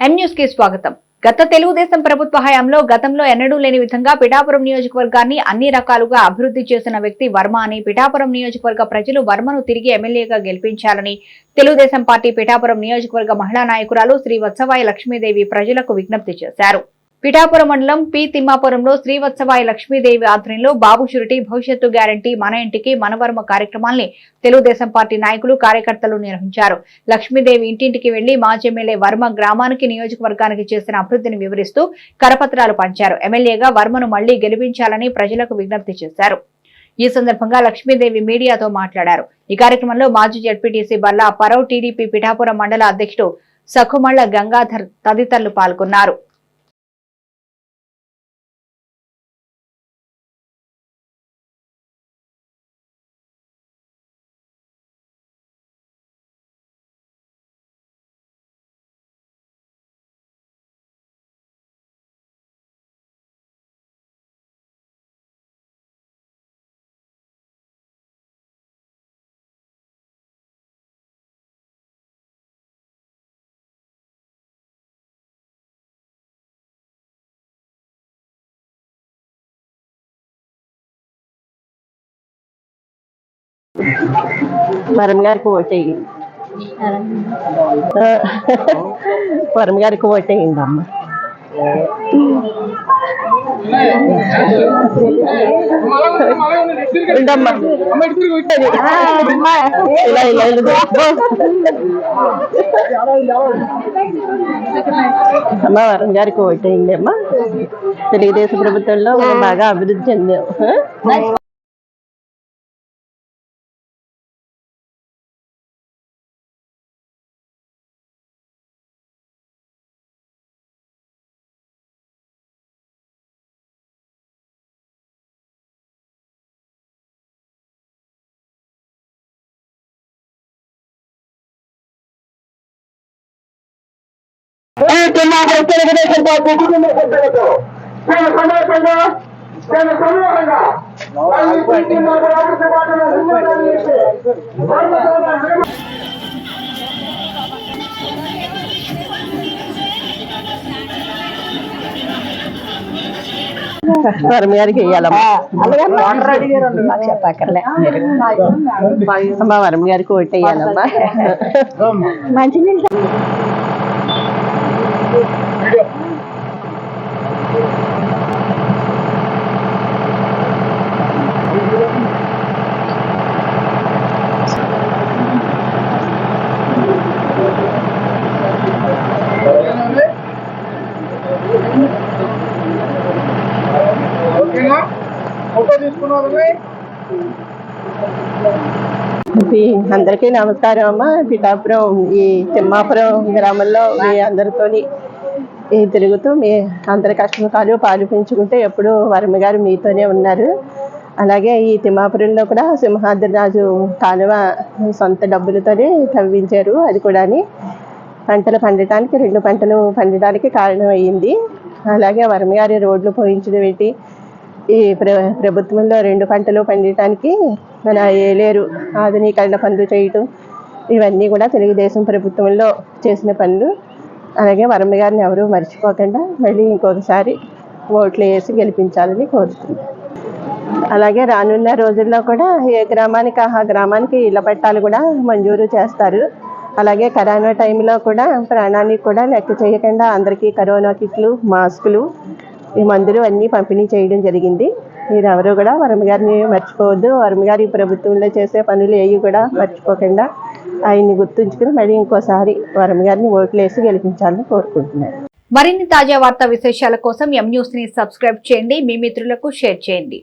కి స్వాగతం. గత తెలుగుదేశం ప్రభుత్వ హయాంలో గతంలో ఎన్నడూ లేని విధంగా పిఠాపురం నియోజకవర్గాన్ని అన్ని రకాలుగా అభివృద్ధి చేసిన వ్యక్తి వర్మ అని పిఠాపురం నియోజకవర్గ ప్రజలు వర్మను తిరిగి ఎమ్మెల్యేగా గెలిపించాలని తెలుగుదేశం పార్టీ పిఠాపురం నియోజకవర్గ మహిళా నాయకురాలు శ్రీ వత్సవాయి లక్ష్మీదేవి ప్రజలకు విజ్ఞప్తి చేశారు. పిఠాపురం మండలం పి తిమ్మాపురంలో శ్రీవత్సవాయి లక్ష్మీదేవి ఆధ్వర్యంలో బాబు షురిటీ భవిష్యత్తు గ్యారంటీ మన ఇంటికి మనవర్మ కార్యక్రమాల్ని తెలుగుదేశం పార్టీ నాయకులు కార్యకర్తలు నిర్వహించారు. లక్ష్మీదేవి ఇంటింటికి వెళ్ళి మాజీ ఎమ్మెల్యే వర్మ గ్రామానికి నియోజకవర్గానికి చేసిన అభివృద్ధిని వివరిస్తూ కరపత్రాలు పంచారు. ఎమ్మెల్యేగా వర్మను మళ్ళీ గెలిపించాలని ప్రజలకు విజ్ఞప్తి చేశారు. ఈ సందర్భంగా లక్ష్మీదేవి మీడియాతో మాట్లాడారు. ఈ కార్యక్రమంలో మాజీ జడ్పీటీసీ బల్లా పరవ్ టీడీపీ పిఠాపురం మండల అధ్యక్షుడు సఖుమళ్ళ గంగాధర్ తదితరులు పాల్గొన్నారు. వరం గారికి ఓటేయి వరం గారికి ఓటేయండి అమ్మ ఉండమ్మా. ఇలా ఇలా ఇలా. అమ్మ వరం గారికి ఓటేయండి అమ్మా తెలుగుదేశం ప్రభుత్వంలో మనం బాగా అభివృద్ధి చెందాం తెలుగుదేశం పార్టీ కుటుంబ సభ్యులతో నేను సమూహంగా నేను సమూహంగా అభివృద్ధి బాటలో ముందుకు చేసి భారతదేశ వరం గారికి వేయాలమ్మా చెప్పక్కర్లే అమ్మా వరం గారికి ఓటు వేయాలమ్మా ఓకేనా ఫోటో తీసుకున్నాను ఇది అందరికీ నమస్కారం అమ్మ. పిఠాపురం ఈ తిమ్మాపురం గ్రామంలో మీ అందరితోని ఈ తిరుగుతూ మీ అందరి కష్టముఖాలు పాలు పెంచుకుంటే ఎప్పుడు వర్మ గారు మీతోనే ఉన్నారు. అలాగే ఈ తిమ్మాపురంలో కూడా సింహాద్రి రాజు కాలువ సొంత డబ్బులతోనే తవ్వించారు. అది కూడాని పంటలు పండటానికి రెండు పంటలు పండటానికి కారణం అయ్యింది అలాగే వర్మ గారి రోడ్లు పోయించడం ఏంటి ఈ ప్ర ప్రభుత్వంలో రెండు పంటలు పండించడానికి మన ఏలేరు ఆధునీకరణ పనులు చేయటం ఇవన్నీ కూడా తెలుగుదేశం ప్రభుత్వంలో చేసిన పనులు. అలాగే వరమ్మ గారిని ఎవరూ మర్చిపోకుండా మళ్ళీ ఇంకొకసారి ఓట్లు వేసి గెలిపించాలని కోరుతున్నాను అలాగే రానున్న రోజుల్లో కూడా ఏ గ్రామానికి ఆ గ్రామానికి ఇళ్ళ పట్టాలు కూడా మంజూరు చేస్తారు. అలాగే కరోనా టైంలో కూడా ప్రాణానికి కూడా లెక్క చేయకుండా అందరికీ కరోనా కిట్లు మాస్కులు ఈ మందులు అన్నీ పంపిణీ చేయడం జరిగింది. మీరు ఎవరు కూడా వరమ గారిని మర్చిపోవద్దు. వరమ గారి ప్రభుత్వంలో చేసే పనులు ఏవి కూడా మర్చిపోకుండా ఆయన్ని గుర్తుంచుకుని మళ్ళీ ఇంకోసారి వరమ గారిని ఓట్లు వేసి గెలిపించాలని కోరుకుంటున్నాను. మరిన్ని తాజా వార్తా విశేషాల కోసం ఎం న్యూస్ని సబ్స్క్రైబ్ చేయండి. మీ మిత్రులకు షేర్ చేయండి.